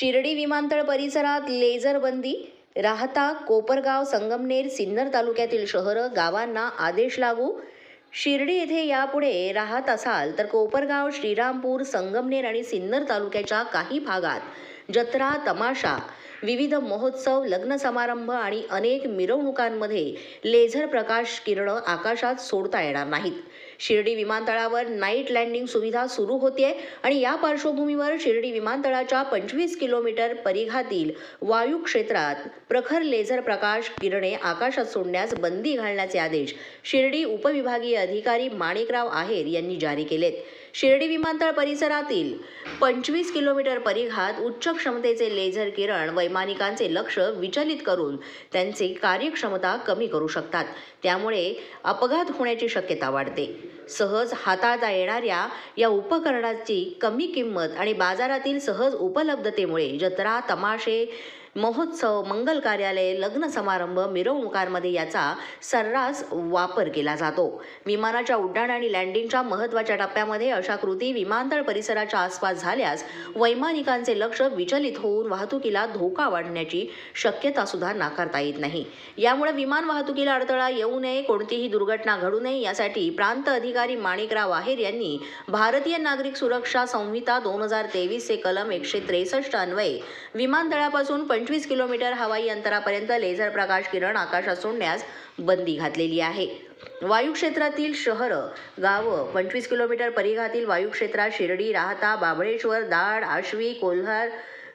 शिर्डी विमानतळ परिसरात लेझर बंदी राहता कोपरगाव संगमनेर सिन्नर तालुक्यातील शहरं गावांना आदेश लागू. शिर्डी येथे यापुढे राहत असाल तर कोपरगाव श्रीरामपूर संगमनेर आणि सिन्नर तालुक्याच्या काही भागात जत्रा तमाशा विविध महोत्सव लग्न समारंभ आणि अनेक मिरवणुकांमध्ये लेझर प्रकाश किरणं आकाशात सोडता येणार नाहीत. शिर्डी विमानतळावर नाईट लँडिंग सुविधा सुरू होतीये आणि या पार्श्वभूमीवर शिर्डी विमानतळाच्या पंचवीस किलोमीटर परिघातील वायू क्षेत्रात प्रखर लेझर प्रकाश किरणे आकाशात सोडण्यास बंदी घालण्याचे आदेश शिर्डी उपविभागीय अधिकारी माणिकराव आहेर यांनी जारी केलेत. शिर्डी विमानतळ परिसरातील पंचवीस किलोमीटर परिघात उच्च क्षमतेचे लेझर किरण वैमानिकांचे लक्ष विचलित करून त्यांची कार्यक्षमता कमी करू शकतात. त्यामुळे अपघात होण्याची शक्यता वाढते. सहज हाताळता येणाऱ्या या उपकरणाची कमी किंमत आणि बाजारातील सहज उपलब्धतेमुळे जत्रा तमाशे महोत्सव मंगल कार्यालय लग्न समारंभ मिरवणुकांमध्ये याचा सर्रास वापर केला जातो. विमानाच्या उड्डाण आणि लँडिंगच्या महत्त्वाच्या टप्प्यामध्ये अशा कृती विमानतळ परिसराच्या आसपास झाल्यास वैमानिकांचे लक्ष विचलित होऊन वाहतुकीला धोका वाढण्याची शक्यता सुद्धा नाकारता येत नाही. यामुळे विमान वाहतुकीला अडथळा येऊ नये कोणतीही दुर्घटना घडू नये यासाठी प्रांत अधिकारी माणिकराव आहेर यांनी भारतीय नागरिक सुरक्षा संहिता दोन हजार तेवीसचे कलम एकशे त्रेसष्ट अन्वये विमानतळापासून पंचवीस किलोमीटर हवाई अंतरापर्यंत लेझर प्रकाश किरण आकाशात सोडण्यास बंदी घातलेली आहे. वायू क्षेत्रातील शहरं गावं पंचवीस किलोमीटर परिघातील वायू क्षेत्रात शिर्डी राहता बाबळेश्वर दाड आश्वी कोल्हार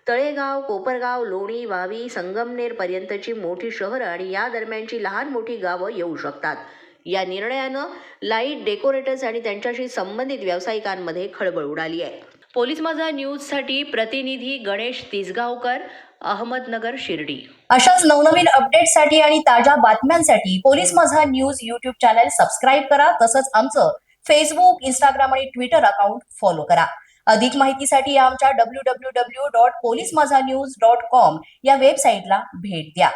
तळेगाव कोपरगाव लोणी वावी संगमनेर पर्यंतची मोठी शहरं आणि या दरम्यानची लहान मोठी गावं येऊ शकतात. या निर्णयानं लाइट डेकोरेटर्स आणि त्यांच्याशी संबंधित व्यावसायिकांमध्ये खळबळ उडाली आहे. पोलीस माझा न्यूजसाठी प्रतिनिधी गणेश तिसगावकर अहमदनगर शिर्डी. अशाच नवनवीन अपडेटसाठी आणि ताज्या बातम्यांसाठी पोलीस माझा न्यूज युट्यूब चॅनल सबस्क्राईब करा तसंच आमचं फेसबुक इंस्टाग्राम आणि ट्विटर अकाउंट फॉलो करा. अधिक माहितीसाठी आमच्या W W W dot police Maza news dot com या वेबसाईटला भेट द्या.